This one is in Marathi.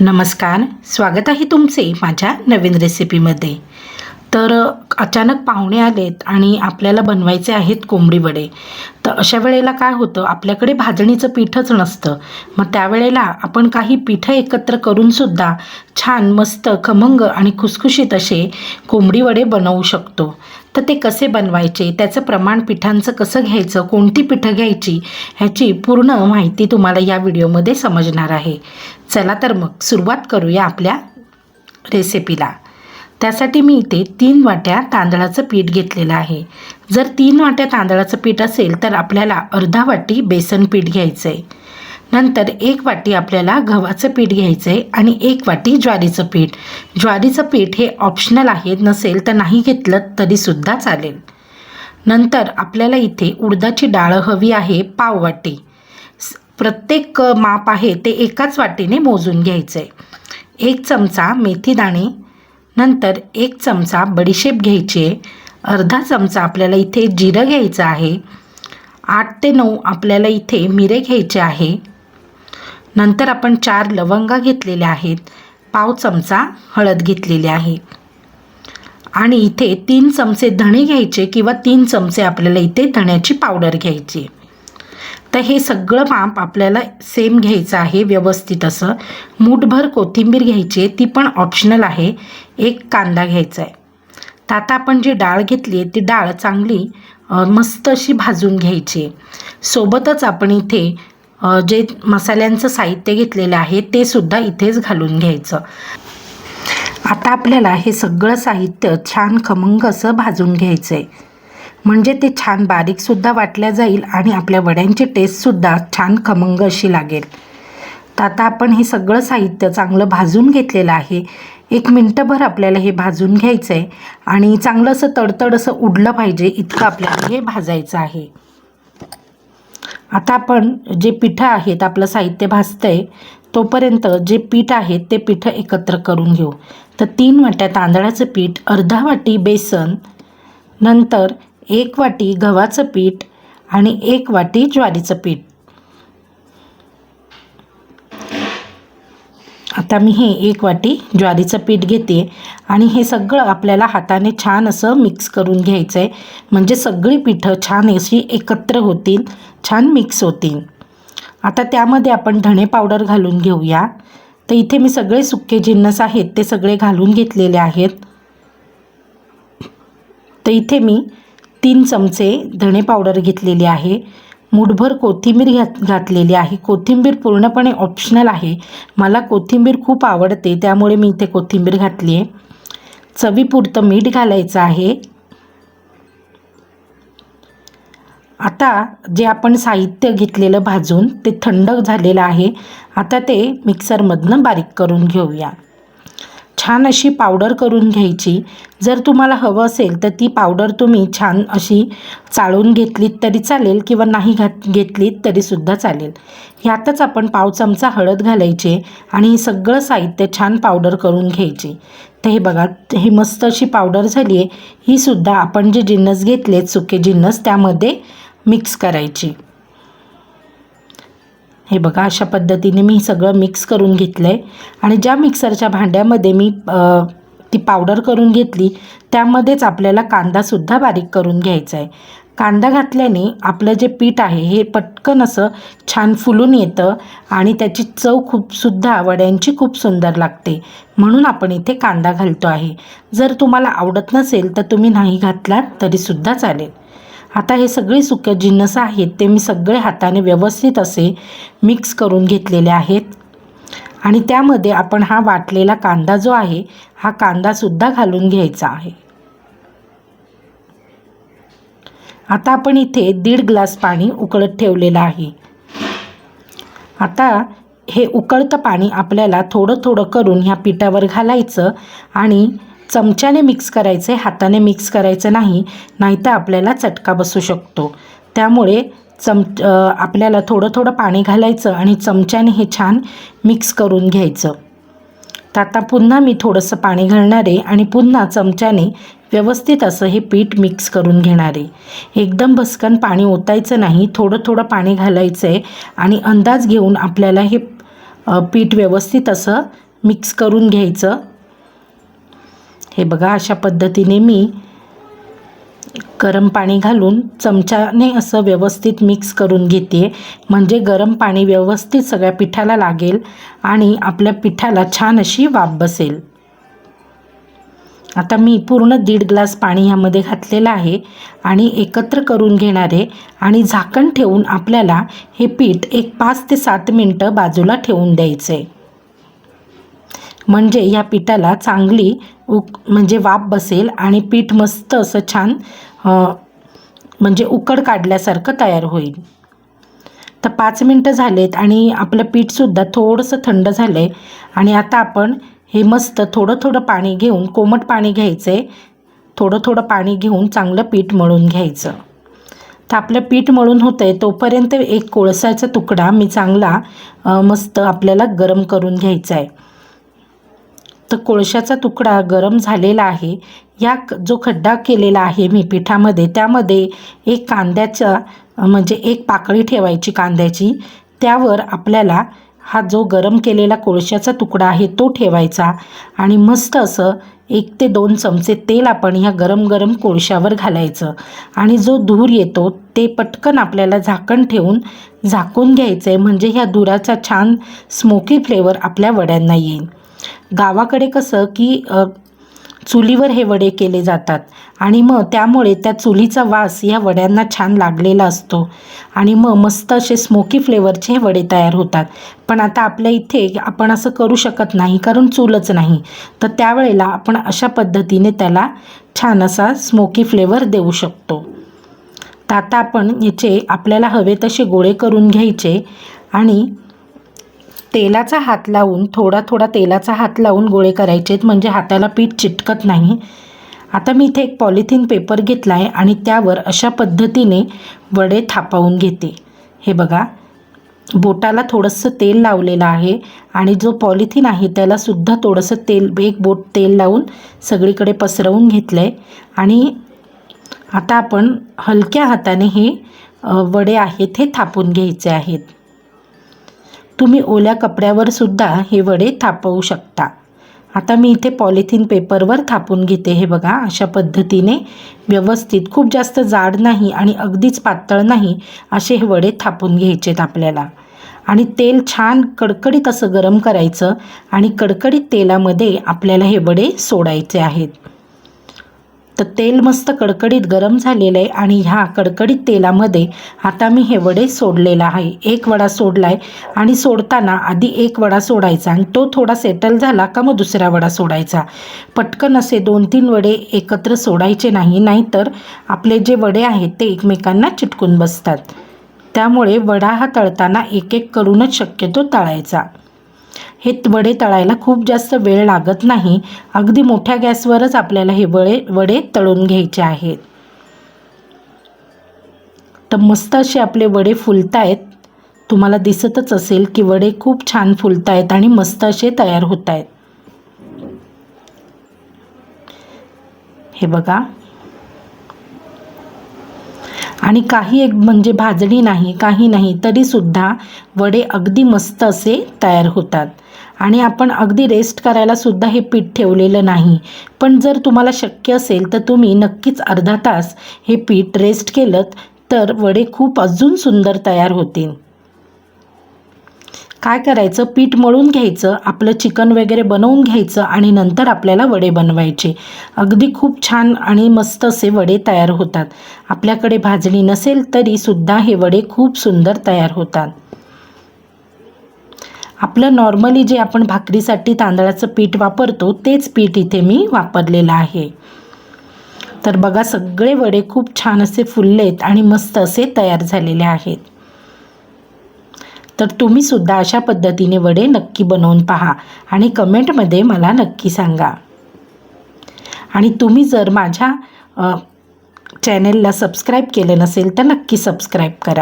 नमस्कार स्वागत आहे तुमचे माझ्या नवीन रेसिपीमध्ये तर अचानक पाहुणे आलेत आणि आपल्याला बनवायचे आहेत कोंबडी वडे. तर अशा वेळेला काय होतं? आपल्याकडे भाजणीचं पीठच नसतं. मग त्यावेळेला आपण काही पीठं एकत्र करूनसुद्धा छान मस्त खमंग आणि खुसखुशीत असे कोंबडी वडे बनवू शकतो. तर ते कसे बनवायचे? त्याचं प्रमाण पिठांचं कसं घ्यायचं? कोणती पिठं घ्यायची? ह्याची पूर्ण माहिती तुम्हाला या व्हिडिओमध्ये समजणार आहे. चला तर मग सुरुवात करूया आपल्या रेसिपीला त्यासाठी मी इथे तीन वाट्या तांदळाचं पीठ घेतलेलं आहे. जर तीन वाट्या तांदळाचं पीठ असेल तर आपल्याला अर्धा वाटी बेसन पीठ घ्यायचं आहे नंतर एक वाटी आपल्याला गव्हाचं पीठ घ्यायचं आहे आणि एक वाटी ज्वारीचं पीठ. ज्वारीचं पीठ हे ऑप्शनल आहे नसेल तर नाही घेतलं तरीसुद्धा चालेल. नंतर आपल्याला इथे उडदाची डाळ हवी आहे पाव वाटी. स- प्रत्येक माप आहे ते एकाच वाटीने मोजून घ्यायचं आहे एक चमचा मेथी दाणे नंतर एक चमचा बडीशेप घ्यायची आहे. अर्धा चमचा आपल्याला इथे जिरं घ्यायचं आहे. आठ ते नऊ आपल्याला इथे मिरे घ्यायचे आहे. नंतर आपण चार लवंगा घेतलेल्या आहेत. पाव चमचा हळद घेतलेली आहे. आणि इथे तीन चमचे धणे घ्यायचे किंवा तीन चमचे आपल्याला इथे धण्याची पावडर घ्यायची तर हे सगळं माप आपल्याला सेम घ्यायचं आहे व्यवस्थित असं. मूठभर कोथिंबीर घ्यायची आहे ती पण ऑप्शनल आहे. एक कांदा घ्यायचा आहे. तर आता आपण जी डाळ घेतली आहे ती डाळ चांगली मस्त अशी भाजून घ्यायची आहे. सोबतच आपण इथे जे मसाल्यांचं साहित्य घेतलेलं आहे ते सुद्धा इथेच घालून घ्यायचं. आता आपल्याला हे सगळं साहित्य छान खमंग असं भाजून घ्यायचं आहे म्हणजे ते छान बारीकसुद्धा वाटल्या जाईल आणि आपल्या वड्यांची टेस्टसुद्धा छान खमंग अशी लागेल. तर आता आपण हे सगळं साहित्य चांगलं भाजून घेतलेलं आहे. एक मिनटंभर आपल्याला हे भाजून घ्यायचं आहे आणि चांगलं असं तडतड असं उडलं पाहिजे इतकं आपल्याला हे भाजायचं आहे. आता आपण जे पिठं आहेत आपलं साहित्य भाजतं आहे तोपर्यंत जे पीठ आहे ते पिठं एकत्र करून घेऊ. तर तीन वाट्या तांदळाचं पीठ अर्धा वाटी बेसन नंतर एक वाटी गव्हाचं पीठ आणि एक वाटी ज्वारीचं पीठ. आता मी हे एक वाटी ज्वारीचं पीठ घेते आणि हे सगळं आपल्याला हाताने छान असं मिक्स करून घ्यायचं आहे म्हणजे सगळी पिठं छान अशी एकत्र होतील छान मिक्स होतील. आता त्यामध्ये आपण धणे पावडर घालून घेऊया. तर इथे मी सगळे सुके जिन्नस आहेत ते सगळे घालून घेतलेले आहेत. तर इथे मी तीन चमचे धणे पावडर घेतलेली आहे. मूठभर कोथिंबीर घात घातलेली आहे. कोथिंबीर पूर्णपणे ऑप्शनल आहे. मला कोथिंबीर खूप आवडते त्यामुळे मी इथे कोथिंबीर घातली आहे. चवीपुरतं मीठ घालायचं आहे. आता जे आपण साहित्य घेतलेलं भाजून ते थंड झालेलं आहे. आता ते मिक्सरमधनं बारीक करून घेऊया. छान अशी पावडर करून घ्यायची. जर तुम्हाला हवं असेल तर ती पावडर तुम्ही छान अशी चाळून घेतलीत तरी चालेल किंवा नाही घात घेतलीत तरीसुद्धा चालेल. ह्यातच आपण पाव चमचा हळद घालायचे आणि सगळं साहित्य छान पावडर करून घ्यायची. तर हे बघा हे मस्त अशी पावडर झाली आहे. ही सुद्धा आपण जे जिन्नस घेतलेत सुके जिन्नस त्यामध्ये मिक्स करायची. हे बघा अशा पद्धतीने मी सगळं मिक्स करून घेतलं आहे आणि ज्या मिक्सरच्या भांड्यामध्ये मी ती पावडर करून घेतली त्यामध्येच आपल्याला कांदासुद्धा बारीक करून घ्यायचा आहे कांदा घातल्याने आपलं जे पीठ आहे हे पटकन असं छान फुलून येतं आणि त्याची चव खूप सुद्धा वड्यांची खूप सुंदर लागते. म्हणून आपण इथे कांदा घालतो आहे. जर तुम्हाला आवडत नसेल तर तुम्ही नाही घातलात तरीसुद्धा चालेल. आता हे सगळे सुके जिन्नस आहेत ते मी सगळे हाताने व्यवस्थित असे मिक्स करून घेतलेले आहेत. आणि त्यामध्ये आपण हा वाटलेला कांदा जो आहे हा कांदासुद्धा घालून घ्यायचा आहे. आता आपण इथे दीड ग्लास पाणी उकळत ठेवलेलं आहे. आता हे उकळतं पाणी आपल्याला थोडं थोडं करून ह्या पिठावर घालायचं आणि चमच्याने मिक्स करायचं आहे हाताने मिक्स करायचं नाही नाहीतर आपल्याला चटका बसू शकतो. त्यामुळे चम आपल्याला थोडं थोडं पाणी घालायचं आणि चमच्याने हे छान मिक्स करून घ्यायचं. तर आता पुन्हा मी थोडंसं पाणी घालणार आहे आणि पुन्हा चमच्याने व्यवस्थित असं हे पीठ मिक्स करून घेणार आहे. एकदम भस्कन पाणी ओतायचं नाही थोडं थोडं पाणी घालायचं आहे आणि अंदाज घेऊन आपल्याला हे पीठ व्यवस्थित असं मिक्स करून घ्यायचं. हे बघा अशा पद्धतीने मी गरम पाणी घालून चमच्याने असं व्यवस्थित मिक्स करून घेते. म्हणजे गरम पाणी व्यवस्थित सगळ्या पिठाला लागेल आणि आपल्या पिठाला छान अशी वाफ बसेल. आता मी पूर्ण दीड ग्लास पाणी ह्यामध्ये घातलेलं आहे आणि एकत्र करून घेणार आहे आणि झाकण ठेवून आपल्याला हे पीठ एक पाच ते सात मिनटं बाजूला ठेवून द्यायचं आहे म्हणजे या पिठाला चांगली उक म्हणजे वाफ बसेल आणि पीठ मस्त असं छान म्हणजे उकड काढल्यासारखं तयार होईल. तर पाच मिनटं झालेत आणि आपलं पीठसुद्धा थोडंसं थंड झालं आहे आणि आता आपण हे मस्त थोडं थोडं पाणी घेऊन कोमट पाणी घ्यायचं आहे थोडं थोडं पाणी घेऊन चांगलं पीठ मळून घ्यायचं. तर आपलं पीठ मळून होतं आहे तोपर्यंत एक कोळसाचा तुकडा मी चांगला मस्त आपल्याला गरम करून घ्यायचा आहे तर कोळशाचा तुकडा गरम झालेला आहे. या जो खड्डा केलेला आहे मी पिठामध्ये त्यामध्ये एक कांद्याचा म्हणजे एक पाकळी ठेवायची कांद्याची. त्यावर आपल्याला हा जो गरम केलेला कोळशाचा तुकडा आहे तो ठेवायचा आणि मस्त असं एक ते दोन चमचे तेल आपण ह्या गरम गरम कोळशावर घालायचं. आणि जो धूर येतो ते पटकन आपल्याला झाकण ठेवून झाकून घ्यायचं आहे म्हणजे ह्या धुराचा छान स्मोकी फ्लेवर आपल्या वड्यांना येईल. गावाकडे कसं की चुलीवर हे वडे केले जातात. आणि मग त्यामुळे त्या चुलीचा वास या वड्यांना छान लागलेला असतो. आणि मग मस्त असे स्मोकी फ्लेवरचे हे वडे तयार होतात. पण आता आपल्या इथे आपण असं करू शकत नाही कारण चूलच नाही. तर त्यावेळेला आपण अशा पद्धतीने त्याला छान असा स्मोकी फ्लेवर देऊ शकतो. तर आता आपण याचे आपल्याला हवे तसे गोळे करून घ्यायचे. आणि तेलाचा हात लावून थोडा थोडा तेलाचा हात लावून गोळे करायचे आहेत म्हणजे हाताला पीठ चिटकत नाही. आता मी इथे एक पॉलिथिन पेपर घेतला आहे आणि त्यावर अशा पद्धतीने वडे थापावून घेते. हे बघा बोटाला थोडंसं तेल लावलेलं आहे आणि जो पॉलिथिन आहे त्यालासुद्धा थोडंसं तेल एक बोट तेल लावून सगळीकडे पसरवून घेतलं आहे आणि आता आपण हलक्या हाताने हे वडे आहेत हे थापून घ्यायचे आहेत. तुम्ही ओल्या कपड्यावर सुद्धा हे वडे थापवू शकता. आता मी इथे पॉलिथिन पेपरवर थापून घेते हे बघा. अशा पद्धतीने व्यवस्थित खूप जास्त जाड नाही आणि अगदीच पातळ नाही असे हे वडे थापून घ्यायचेत आपल्याला. आणि तेल छान कडकडीत असं गरम करायचं आणि कडकडीत तेलामध्ये आपल्याला हे वडे सोडायचे आहेत. तर तेल मस्त कडकडीत गरम झालेलं आहे आणि ह्या कडकडीत तेलामध्ये आता मी हे वडे सोडलेला आहे. एक वडा सोडला आहे आणि सोडताना आधी एक वडा सोडायचा आणि तो थोडा सेटल झाला का मग दुसरा वडा सोडायचा. पटकन असे दोन तीन वडे एकत्र सोडायचे नाही नाहीतर आपले जे वडे आहेत ते एकमेकांना चिटकून बसतात. त्यामुळे वडा हा तळताना एक एक करूनच शक्यतो तळायचा. हे वडे तळायला खूप जास्त वेळ लागत नाही. अगदी मोठ्या गॅसवरच आपल्याला हे वडे वडे तळून घ्यायचे आहेत. तर मस्त असे आपले वडे फुलत आहेत तुम्हाला दिसतच असेल की वडे खूप छान फुलत आहेत आणि मस्त असे तयार होत आहेत हे बघा. आणि काही एक म्हणजे भाजणी नाही काही नाही तरीसुद्धा वडे अगदी मस्त असे तयार होतात. आणि आपण अगदी रेस्ट करायलासुद्धा हे पीठ ठेवलेलं नाही. पण जर तुम्हाला शक्य असेल तर तुम्ही नक्कीच अर्धा तास हे पीठ रेस्ट केलं तर वडे खूप अजून सुंदर तयार होतील. काय करायचं? पीठ मळून घ्यायचं आपलं चिकन वगैरे बनवून घ्यायचं आणि नंतर आपल्याला वडे बनवायचे. अगदी खूप छान आणि मस्त असे वडे तयार होतात. आपल्याकडे भाजणी नसेल तरीसुद्धा हे वडे खूप सुंदर तयार होतात. आपलं नॉर्मली जे आपण भाकरीसाठी तांदळाचं पीठ वापरतो तेच पीठ इथे मी वापरलेलं आहे. तर बघा सगळे वडे खूप छान असे फुललेत आणि मस्त असे तयार झालेले आहेत. तर तुम्हीसुद्धा अशा पद्धतीने वडे नक्की बनवून पहा आणि कमेंटमध्ये मला नक्की सांगा. आणि तुम्ही जर माझ्या चॅनेलला सबस्क्राईब केलं नसेल तर नक्की सबस्क्राईब करा.